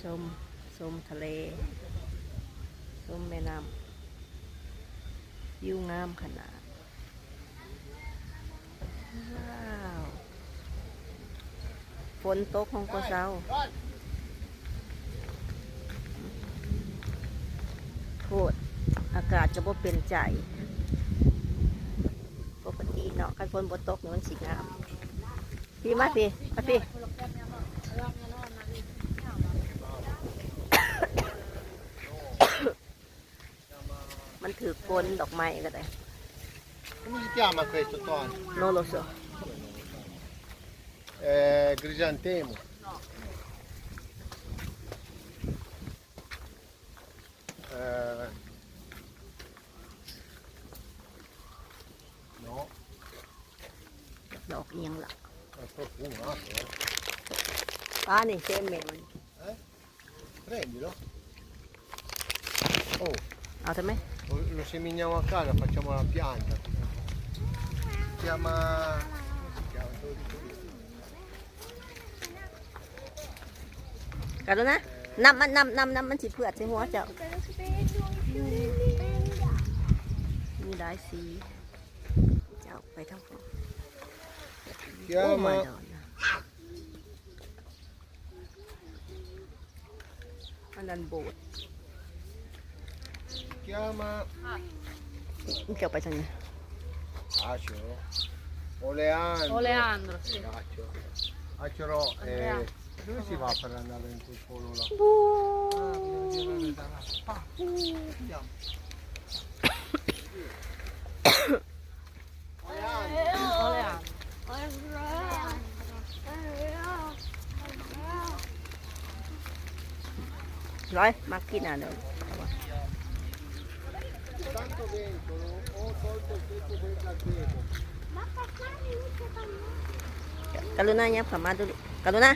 ชมชมทะเลชมแม่น้ำวิวงามขนาด ว้าว ฝนตกของกเซาโคตรอากาศจะบ่เป็นใจ ปกติเนาะกันฝนบ่ตกนี่มันสีงาม พี่มาพี่มาพี่ ถือกลดอกไม้ก็ได้ Come si chiama questo Tony? โนโลโซ Eh, Grisantemo. Eh, no, ดอกเอียงละ è profumato. eh. ป้านี่เช่นแม่มัน Prendilo. Oh, เอาทำไม lo, lo seminiamo a casa, facciamo la pianta. Si chiama... come si chiama? Te lo dico io. กันแล้วนะน้ำมันน้ำน้ำน้ำมันสิเผือดใส่หัวเจ้ามีหลายสีเจ้าไปทั้งฝั่ง Si โอ้มา chiama... ดอนนะอันนั้นโบสถ์ Si chiama? Non chiamo Pagano. Acio? Oleandro. Oleandro, sì. accio... Acero, eh, eh dove si va per andare in quel polo là? Uh. Ah, bisogna girare da là. Pa. Andiamo. Oleandro. Oleandro. Rồi, Tanto vento, ho tolto il tetto del gazebo. กรุณาเนี่ยขามาดูดิกรุณา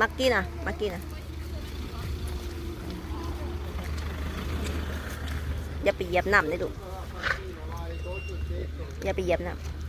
มากินอะมากินอะอย่าไปเหยียบน้ำเลยดูอย่าไปเหยียบน้ำ